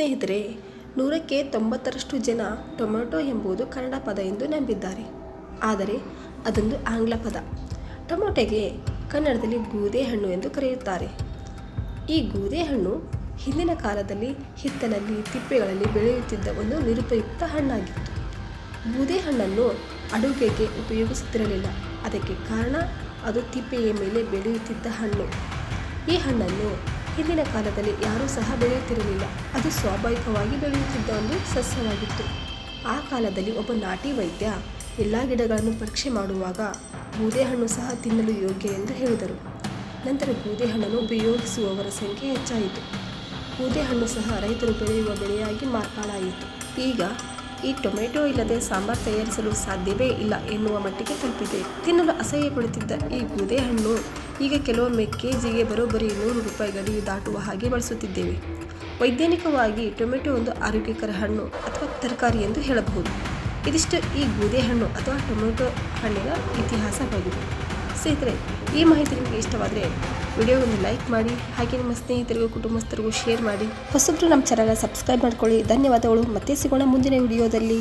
ಸ್ನೇಹಿತರೆ, ನೂರಕ್ಕೆ ತೊಂಬತ್ತರಷ್ಟು ಜನ ಟೊಮೆಟೊ ಎಂಬುದು ಕನ್ನಡ ಪದ ಎಂದು ನಂಬಿದ್ದಾರೆ. ಆದರೆ, ಅದೊಂದು ಆಂಗ್ಲ ಪದ. ಟೊಮೊಟೊಗೆ ಕನ್ನಡದಲ್ಲಿ ಗೂದೆ ಹಣ್ಣು ಎಂದು ಕರೆಯುತ್ತಾರೆ. ಈ ಗೂದೆ ಹಣ್ಣು ಹಿಂದಿನ ಕಾಲದಲ್ಲಿ ಹಿತ್ತಲಲ್ಲಿ, ತಿಪ್ಪೆಗಳಲ್ಲಿ ಬೆಳೆಯುತ್ತಿದ್ದ ಒಂದು ನಿರುಪಯುಕ್ತ ಹಣ್ಣಾಗಿತ್ತು. ಬೂದೆ ಹಣ್ಣನ್ನು ಅಡುಗೆಗೆ ಉಪಯೋಗಿಸುತ್ತಿರಲಿಲ್ಲ. ಅದಕ್ಕೆ ಕಾರಣ, ಅದು ತಿಪ್ಪೆಯ ಮೇಲೆ ಬೆಳೆಯುತ್ತಿದ್ದ ಹಣ್ಣು. ಈ ಹಣ್ಣನ್ನು ಹಿಂದಿನ ಕಾಲದಲ್ಲಿ ಯಾರೂ ಸಹ ಬೆಳೆಯುತ್ತಿರಲಿಲ್ಲ. ಅದು ಸ್ವಾಭಾವಿಕವಾಗಿ ಬೆಳೆಯುತ್ತಿದ್ದ ಒಂದು ಸಸ್ಯವಾಗಿತ್ತು. ಆ ಕಾಲದಲ್ಲಿ ಒಬ್ಬ ನಾಟಿ ವೈದ್ಯ ಎಲ್ಲ ಗಿಡಗಳನ್ನು ಪರೀಕ್ಷೆ ಮಾಡುವಾಗ ಬೂದೆಹಣ್ಣು ಸಹ ತಿನ್ನಲು ಯೋಗ್ಯ ಎಂದು ಹೇಳಿದರು. ನಂತರ ಬೂದೆಹಣ್ಣನ್ನು ಉಪಯೋಗಿಸುವವರ ಸಂಖ್ಯೆ ಹೆಚ್ಚಾಯಿತು. ಬೂದೆಹಣ್ಣು ಸಹ ರೈತರು ಬೆಳೆಯುವ ಬೆಳೆಯಾಗಿ ಮಾರ್ಪಾಡಾಯಿತು ಈಗ ಈ ಟೊಮೆಟೊ ಇಲ್ಲದೆ ಸಾಂಬಾರ್ ತಯಾರಿಸಲು ಸಾಧ್ಯವೇ ಇಲ್ಲ ಎನ್ನುವ ಮಟ್ಟಿಗೆ ತಲುಪಿದೆ. ತಿನ್ನಲು ಅಸಹ್ಯ ಪಡುತ್ತಿದ್ದ ಈ ಬೂದೆ ಹಣ್ಣು, ಈಗ ಕೆಲವೊಮ್ಮೆ ಕೆಜಿಗೆ ಬರೋಬ್ಬರಿ ನೂರು ರೂಪಾಯಿ ಗಡಿ ದಾಟುವ ಹಾಗೆ ಬಳಸುತ್ತಿದ್ದೇವೆ. ವೈಜ್ಞಾನಿಕವಾಗಿ ಟೊಮೆಟೊ ಒಂದು ಆರೋಗ್ಯಕರ ಹಣ್ಣು ಅಥವಾ ತರಕಾರಿ ಎಂದು ಹೇಳಬಹುದು. ಇದಿಷ್ಟು ಈ ಗೋಧಿ ಹಣ್ಣು ಅಥವಾ ಟೊಮೆಟೊ ಹಣ್ಣಿನ ಇತಿಹಾಸವಾಗಿದೆ. ಸ್ನೇಹಿತರೆ, ಈ ಮಾಹಿತಿ ನಿಮಗೆ ಇಷ್ಟವಾದರೆ ವಿಡಿಯೋವನ್ನು ಲೈಕ್ ಮಾಡಿ, ಹಾಗೆ ನಿಮ್ಮ ಸ್ನೇಹಿತರಿಗೂ ಕುಟುಂಬಸ್ಥರಿಗೂ ಶೇರ್ ಮಾಡಿ. ಹೊಸಬ್ರು ನಮ್ಮ ಚಾನಲ್ನ ಸಬ್ಸ್ಕ್ರೈಬ್ ಮಾಡ್ಕೊಳ್ಳಿ. ಧನ್ಯವಾದಗಳು. ಮತ್ತೆ ಸಿಗೋಣ ಮುಂದಿನ ವಿಡಿಯೋದಲ್ಲಿ.